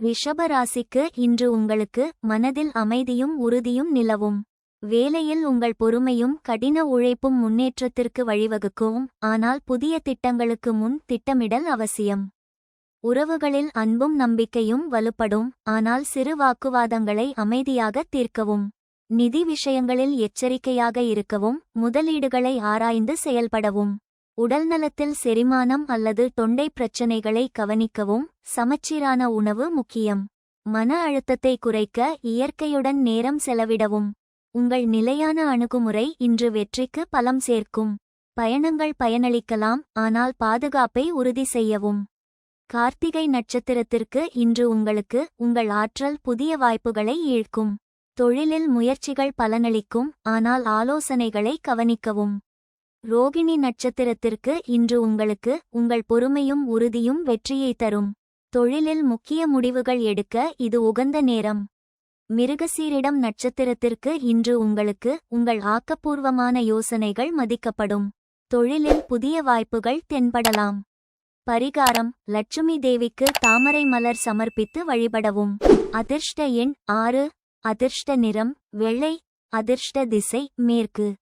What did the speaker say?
ரிஷபராசிக்கு இன்று உங்களுக்கு மனதில் அமைதியும் உறுதியும் நிலவும். வேலையில் உங்கள் பொறுமையும் கடின உழைப்பும் முன்னேற்றத்திற்கு வழிவகுக்கும். ஆனால் புதிய திட்டங்களுக்கு முன் திட்டமிடல் அவசியம். உறவுகளில் அன்பும் நம்பிக்கையும் வலுப்படும். ஆனால் சிறு வாக்குவாதங்களை அமைதியாக தீர்க்கவும். நிதி விஷயங்களில் எச்சரிக்கையாக இருக்கவும். முதலீடுகளை ஆராய்ந்து செயல்படவும். உடல்நலத்தில் செரிமானம் அல்லது தொண்டை பிரச்சினைகளை கவனிக்கவும் சமச்சீரான உணவு முக்கியம். மன அழுத்தத்தை குறைக்க இயற்கையுடன் நேரம் செலவிடவும். உங்கள் நிலையான அணுகுமுறை இன்று வெற்றிக்கு பலம் சேர்க்கும். பயணங்கள் பயனளிக்கலாம் ஆனால் பாதுகாப்பை உறுதி செய்யவும். கார்த்திகை நட்சத்திரத்திற்கு இன்று உங்களுக்கு உங்கள் ஆற்றல் புதிய வாய்ப்புகளை ஈழ்க்கும். தொழிலில் முயற்சிகள் பலனளிக்கும் ஆனால் ஆலோசனைகளை கவனிக்கவும். ரோகிணி நட்சத்திரத்திற்கு இன்று உங்களுக்கு உங்கள் பொறுமையும் உறுதியும் வெற்றியை தரும். தொழிலில் முக்கிய முடிவுகள் எடுக்க இது உகந்த நேரம். மிருகசீரிடம் நட்சத்திரத்திற்கு இன்று உங்களுக்கு உங்கள் ஆக்கப்பூர்வமான யோசனைகள் மதிக்கப்படும். தொழிலில் புதிய வாய்ப்புகள் தென்படலாம். பரிகாரம் லட்சுமி தேவிக்கு தாமரை மலர் சமர்ப்பித்து வழிபடவும். அதிர்ஷ்ட எண் ஆறு அதிர்ஷ்ட நிறம் வெள்ளை அதிர்ஷ்ட திசை மேற்கு.